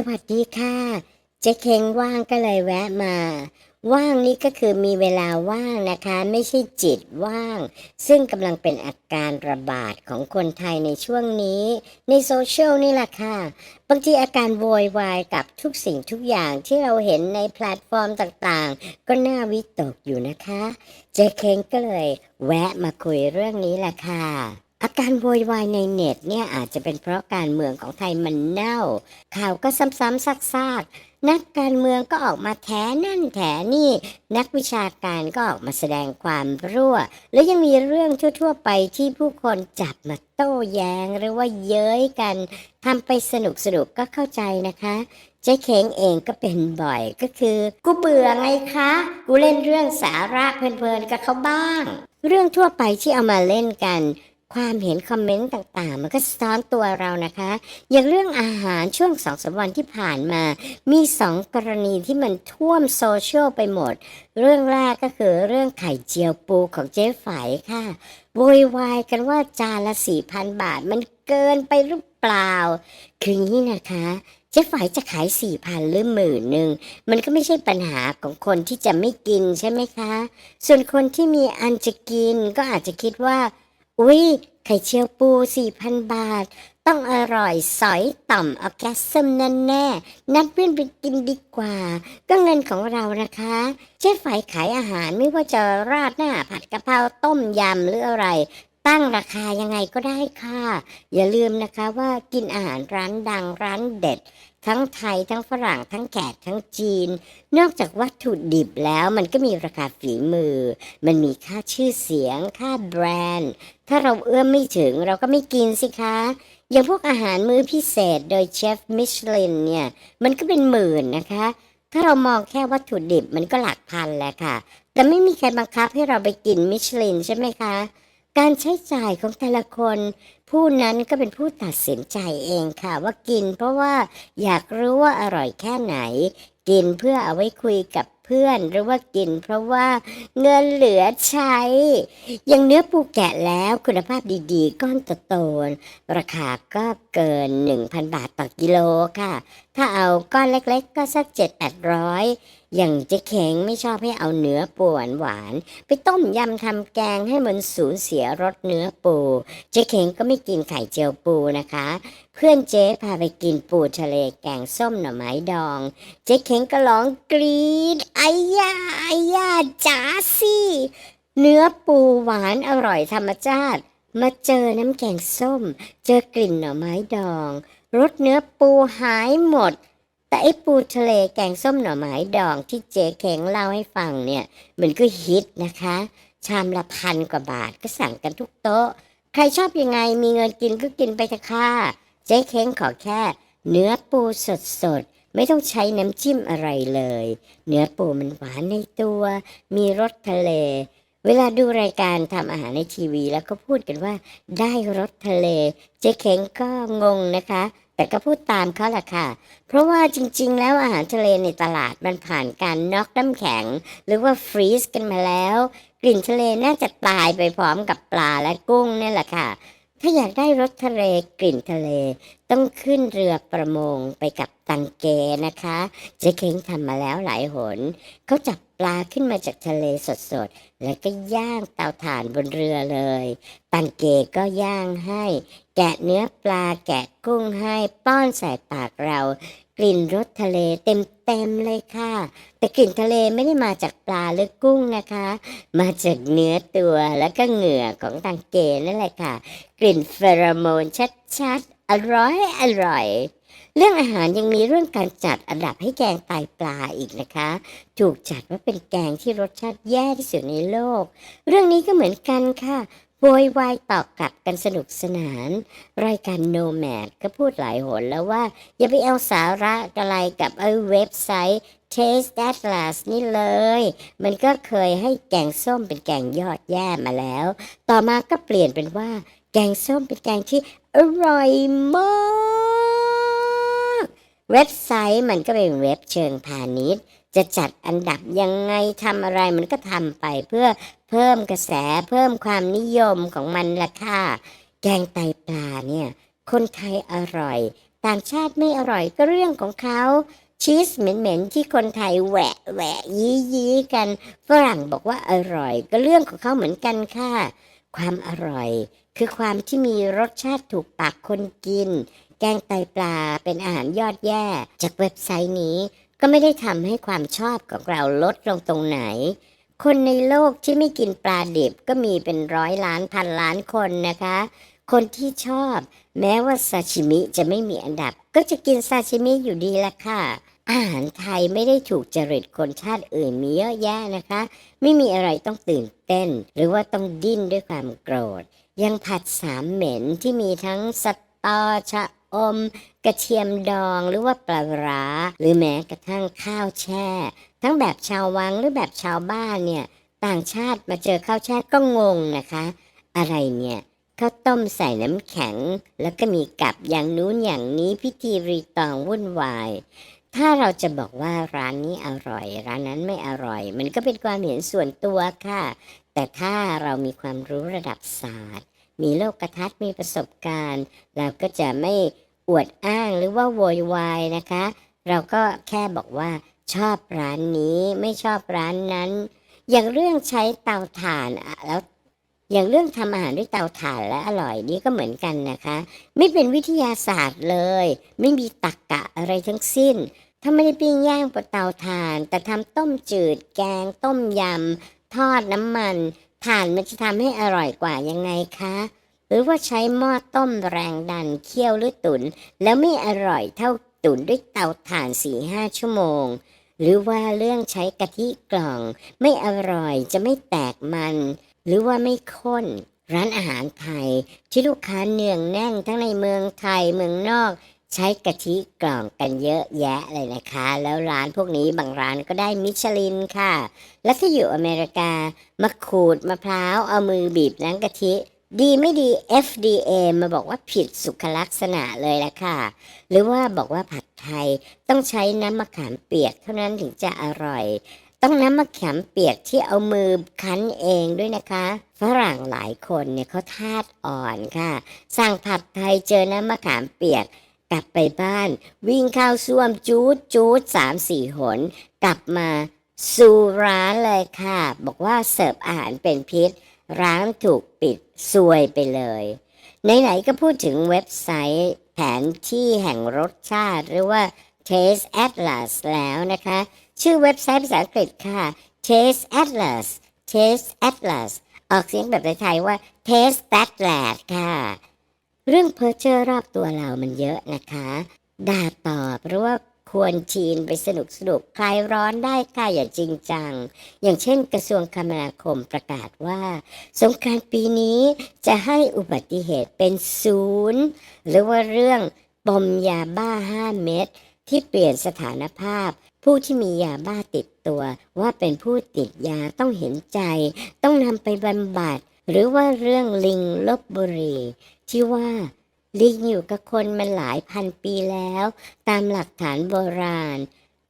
สวัสดีค่ะ เจ๊เคงว่างก็เลยแวะมา ว่างนี่ก็คือมีเวลาว่างนะคะ ไม่ใช่จิตว่าง ซึ่งกำลังเป็นอาการระบาดของคนไทยในช่วงนี้ ในโซเชียลนี่แหละค่ะ บางทีอาการโวยวายกับทุกสิ่งทุกอย่างที่เราเห็นในแพลตฟอร์มต่างๆ ก็น่าวิตกอยู่นะคะ เจ๊เคงก็เลยแวะมาคุยเรื่องนี้แหละค่ะ อาการโวยวายในเน็ตเนี่ยอาจจะเป็นเพราะการเมืองของไทยมันเน่า ข่าวก็ซ้ำๆซากๆ นักการเมืองก็ออกมาแถนั่นแถนี่ นักวิชาการก็ออกมาแสดงความรั่ว แล้วยังมีเรื่องทั่วๆไปที่ผู้คนจับมาโต้แย้งหรือว่าเย้ยกันทำไปสนุกสนุกก็เข้าใจนะคะเจ๊เค้งเองก็เป็นบ่อยก็คือ กูเบื่อไงคะ กูเล่นเรื่องสาระเพลินๆกับเขาบ้าง เรื่องทั่วไปที่เอามาเล่นกัน ความเห็นคอมเมนต์ต่างๆ มันก็สะท้อนตัวเรานะคะ อย่างเรื่องอาหารช่วงสองสามวันที่ผ่านมา มีสองกรณีที่มันท่วมโซเชียลไปหมด เรื่องแรกก็คือเรื่องไข่เจียวปูของเจ๊ไฝค่ะโวยวายกันว่าจานละสี่พันบาทมันเกินไปหรือเปล่า คืออย่างนี้นะคะเจ๊ไฝจะขายสี่พันหรือหมื่นหนึ่งมันก็ไม่ใช่ปัญหาของคนที่จะไม่กินใช่ไหมคะ ส่วนคนที่มีอันจะกินก็อาจจะคิดว่า อุ๊ย ไข่เชียวปูสี่พันบาท ต้องอร่อยสอยต่ำเอาแก๊สซึมแน่แน่นัดเพื่อนไปกินดีกว่า ก็เงินของเรานะคะเจ๊ไฝขายอาหารไม่ว่าจะราดหน้าผัดกะเพราต้มยำหรืออะไร ตั้งราคายังไงก็ได้ค่ะ อย่าลืมนะคะว่ากินอาหารร้านดังร้านเด็ด ทั้งไทยทั้งฝรั่งทั้งแขกทั้งจีน นอกจากวัตถุดิบแล้วมันก็มีราคาฝีมือ มันมีค่าชื่อเสียง ค่าแบรนด์ ถ้าเราเอื้อมไม่ถึงเราก็ไม่กินสิคะอย่างพวกอาหารมื้อพิเศษโดยเชฟมิชลินเนี่ย มันก็เป็นหมื่นนะคะ ถ้าเรามองแค่วัตถุดิบมันก็หลักพันแหละค่ะ แต่ไม่มีใครบังคับให้เราไปกินมิชลินใช่ไหมคะ การใช้จ่ายของแต่ละคน ผู้นั้นก็เป็นผู้ตัดสินใจเองค่ะ ว่ากินเพราะว่าอยากรู้ว่าอร่อยแค่ไหน กินเพื่อเอาไว้คุยกับเพื่อนหรือว่ากิน เพราะว่าเงินเหลือใช้ อย่างเนื้อปูแกะแล้วคุณภาพดีๆ ก้อนโตๆราคาก็ เกิน 1,000 บาทต่อกิโลค่ะ ถ้าเอาก้อนเล็กๆ ก็สัก 7-800 อย่างเจ๊เข็งไม่ชอบให้เอาเนื้อปูหวานๆไปต้มยำทำแกงให้มันสูญเสียรสเนื้อปู เจ๊เข็งก็ไม่กินไข่เจียวปูนะคะ เพื่อนเจ๊พาไปกินปูทะเลแกงส้มหน่อไม้ดอง เจ๊เข็งก็ร้องกรี๊ดไอ้ยาไอ้ยาจ๋าสิเนื้อปูหวานอร่อยธรรมชาติ มาเจอน้ำแกงส้ม เจอกลิ่นหน่อไม้ดองรสเนื้อปูหายหมด แต่ไอปูทะเลแกงส้มหน่อไม้ดองที่เจ๊เข็งเล่าให้ฟังเนี่ย มันก็ฮิตนะคะ ชามละพันกว่าบาทก็สั่งกันทุกโต๊ะ ใครชอบยังไงมีเงินกินก็กินไปเถอะค่ะ เจ๊เค้งขอแค่ เนื้อปูสดๆไม่ต้องใช้น้ำจิ้มอะไรเลย เนื้อปูมันหวานในตัว มีรสทะเล เวลาดูรายการทำอาหารในทีวี แล้วก็พูดกันว่า ได้รสทะเล เจ๊เค้งก็งงนะคะ แต่ก็พูดตามเขาแหละค่ะ เพราะว่าจริงๆ แล้วอาหารทะเลในตลาดมันผ่านการน็อกน้ำแข็ง หรือว่าฟรีซกันมาแล้ว กลิ่นทะเลน่าจะตายไปพร้อมกับปลาและกุ้งนี่แหละค่ะ ถ้าอยากได้รสทะเลกลิ่นทะเล ต้องขึ้นเรือประมงไปกับตังเกนะคะ เจ๊เค้งทำมาแล้วหลายหนเขาจับปลาขึ้นมาจากทะเลสดๆ แล้วก็ย่างเตาถ่านบนเรือเลย ตังเกก็ย่างให้ แกะเนื้อปลาแกะกุ้งให้ป้อนใส่ปากเรากลิ่นรสทะเลเต็มๆเลยค่ะ แต่กลิ่นทะเลไม่ได้มาจากปลาหรือกุ้งนะคะ มาจากเนื้อตัวแล้วก็เหงื่อของตังเกนั่นแหละค่ะ กลิ่นเฟโรโมนชัดๆ อร่อยอร่อย เรื่องอาหารยังมีเรื่องการจัดอันดับให้แกงไตปลาอีกนะคะ ถูกจัดว่าเป็นแกงที่รสชาติแย่ที่สุดในโลก เรื่องนี้ก็เหมือนกันค่ะโวยวายตอบกลับกันสนุกสนาน รายการโนแมดก็พูดหลายหนแล้วว่า อย่าไปเอาสาระอะไรกับไอ้เว็บไซต์ Taste Atlas นี่เลย มันก็เคยให้แกงส้มเป็นแกงยอดแย่มาแล้ว ต่อมาก็เปลี่ยนเป็นว่า แกงส้มเป็นแกงที่อร่อยมาก เว็บไซต์มันก็เป็นเว็บเชิงพาณิชย์ จะจัดอันดับยังไงทำอะไรมันก็ทำไปเพื่อเพิ่มกระแสเพิ่มความนิยมของมันละค่ะ แกงไตปลาเนี่ย คนไทยอร่อย ต่างชาติไม่อร่อยก็เรื่องของเขาชีสเหม็นๆที่คนไทยแหวะแหวะยี้ยี้กัน ฝรั่งบอกว่าอร่อยก็เรื่องของเขาเหมือนกันค่ะ ความอร่อย คือความที่มีรสชาติถูกปากคนกิน แกงไตปลาเป็นอาหารยอดแย่ จากเว็บไซต์นี้ ก็ไม่ได้ทำให้ความชอบของเราลดลงตรงไหน คนในโลกที่ไม่กินปลาดิบก็มีเป็นร้อยล้านพันล้านคนนะคะ คนที่ชอบ แม้ว่าซาชิมิจะไม่มีอันดับ ก็จะกินซาชิมิอยู่ดีละค่ะ อาหารไทยไม่ได้ถูกจริตคนชาติอื่นมีเยอะแยะนะคะ ไม่มีอะไรต้องตื่นเต้น หรือว่าต้องดิ้นด้วยความโกรธ ยังผัดสามเหม็นที่มีทั้งสตอชะอม กระเทียมดองหรือว่าปลาร้า หรือแม้กระทั่งข้าวแช่ ทั้งแบบชาววังหรือแบบชาวบ้านเนี่ย ต่างชาติมาเจอข้าวแช่ก็งงนะคะ อะไรเนี่ยข้าวต้มใส่น้ำแข็ง แล้วก็มีกับอย่างนู้นอย่างนี้พิธีรีตองวุ่นวาย ถ้าเราจะบอกว่าร้านนี้อร่อย ร้านนั้นไม่อร่อย มันก็เป็นความเห็นส่วนตัวค่ะ แต่ถ้าเรามีความรู้ระดับศาสตร์ มีโลกทัศน์มีประสบการณ์ เราก็จะไม่อวดอ้างหรือว่าโวยวายนะคะ เราก็แค่บอกว่าชอบร้านนี้ไม่ชอบร้านนั้น อย่างเรื่องใช้เตาถ่านอะแล้ว อย่างเรื่องทำอาหารด้วยเตาถ่านและอร่อยนี่ก็เหมือนกันนะคะ ไม่เป็นวิทยาศาสตร์เลย ไม่มีตรกกะอะไรทั้งสิ้น ถ้าไม่ได้ปิ้งย่างบนเตาถ่าน แต่ทำต้มจืด แกง ต้มยำ ทอดน้ำมันถ่านมันจะทำให้อร่อยกว่ายังไงคะ หรือว่าใช้หม้อต้มแรงดันเคี่ยวหรือตุน แล้วไม่อร่อยเท่าตุนด้วยเตาถ่านสี่ห้าชั่วโมง หรือว่าเรื่องใช้กะทิกล่อง ไม่อร่อยจะไม่แตกมัน หรือว่าไม่ข้น ร้านอาหารไทยที่ลูกค้าเนืองแน่นทั้งในเมืองไทยเมืองนอก ใช้กะทิกล่องกันเยอะแยะเลยนะคะ แล้วร้านพวกนี้บางร้านก็ได้มิชลินค่ะ แล้วถ้าอยู่อเมริกามาขูดมะพร้าวเอามือบีบน้ำกะทิดีไม่ดี FDA มาบอกว่าผิดสุขลักษณะเลยละค่ะ หรือว่าบอกว่าผัดไทยต้องใช้น้ำมะขามเปียกเท่านั้นถึงจะอร่อย ต้องน้ำมะขามเปียกที่เอามือคั้นเองด้วยนะคะ ฝรั่งหลายคนเนี่ยเขาทาดอ่อนค่ะ สั่งผัดไทยเจอน้ำมะขามเปียก กลับไปบ้าน วิ่งเข้าซ่วมจูดจูดสามสี่หน กลับมาสู่ร้านเลยค่ะ บอกว่าเสิร์ฟอาหารเป็นพิษ ร้านถูกปิดซวยไปเลยไหนๆก็พูดถึงเว็บไซต์แผนที่แห่งรสชาติ หรือว่า Taste Atlas แล้วนะคะ ชื่อเว็บไซต์ภาษาอังกฤษค่ะ Taste Atlas Taste Atlas ออกเสียงแบบไทยๆว่า Taste Atlas ค่ะ เรื่องเพอเจอร์รอบตัวเรามันเยอะนะคะ ด่าตอบหรือว่าควรชีนไปสนุกสนุกคลายร้อนได้ค่ะอย่าจริงจัง อย่างเช่นกระทรวงคมนาคมประกาศว่า สงการปีนี้จะให้อุบัติเหตุเป็นศูนย์ หรือว่าเรื่องปมยาบ้า 5 เม็ด ที่เปลี่ยนสถานภาพ ผู้ที่มียาบ้าติดตัว ว่าเป็นผู้ติดยาต้องเห็นใจ ต้องนำไปบำบัด หรือว่าเรื่องลิงลบบุรี ที่ว่าลิงอยู่กับคนมันหลายพันปีแล้ว ตามหลักฐานโบราณ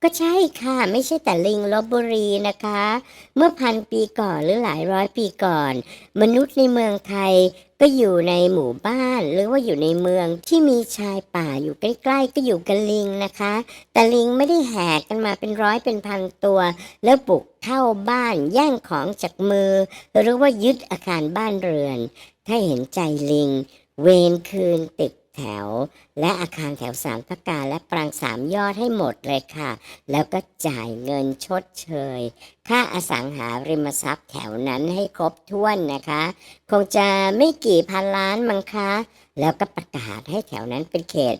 ก็ใช่ค่ะ ไม่ใช่แต่ลิงลบบุรีนะคะ เมื่อพันปีก่อนหรือหลายร้อยปีก่อน มนุษย์ในเมืองไทยก็อยู่ในหมู่บ้านหรือว่าอยู่ในเมืองที่มีชายป่าอยู่ใกล้ๆ ก็อยู่กับลิงนะคะ แต่ลิงไม่ได้แหกกันมาเป็นร้อยเป็นพันตัว แล้วบุกเข้าบ้านแย่งของจากมือ หรือว่ายึดอาคารบ้านเรือน ถ้าเห็นใจลิง เวรคืนติด แถว และอาคารแถวสามพระการและปรางสามยอดให้หมดเลยค่ะ แล้วก็จ่ายเงินชดเชย ค่าอสังหาริมทรัพย์แถวนั้นให้ครบถ้วนนะคะ คงจะไม่กี่พันล้านมั้งคะ แล้วก็ประกาศให้แถวนั้นเป็นเขต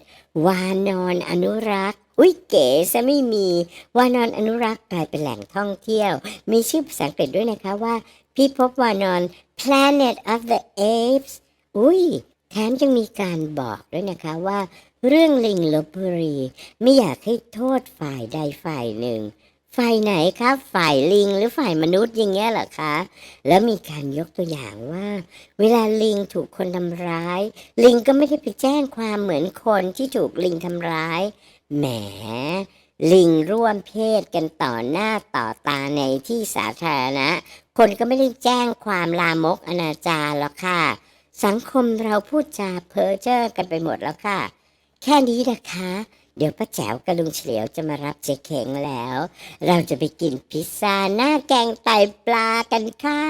วานอนอนุรักษ์อุ้ยเก๋ซะไม่มีวานอนอนุรักษ์กลายเป็นแหล่งท่องเที่ยว มีชื่อภาษาอังกฤษด้วยนะคะว่าพิภพวานอน Planet of the Apes อุ้ย มยังมีการบอกด้วยนะคะว่าเรื่องลิงลบบุรีไม่อยากให้โทษฝ่ายใดฝ่ายหนึ่ง ฝ่ายไหนครับ ฝ่ายลิงหรือฝ่ายมนุษย์อย่างเงี้ยเหรอคะ แล้วมีการยกตัวอย่างว่า เวลาลิงถูกคนทำร้าย ลิงก็ไม่ได้ไปแจ้งความเหมือนคนที่ถูกลิงทำร้าย แหม ลิงร่วมเพศกันต่อหน้าต่อตาในที่สาธารณะ คนก็ไม่ได้แจ้งความลามกอนาจารหรอกค่ะ สังคมเราพูดจาเพ้อเจ้อกันไปหมดแล้วค่ะ แค่นี้นะคะ เดี๋ยวป้าแจ๋วกับลุงเฉลียวจะมารับเจ๊เข่งแล้ว เราจะไปกินพิซซ่าหน้าแกงไตปลากันค่ะ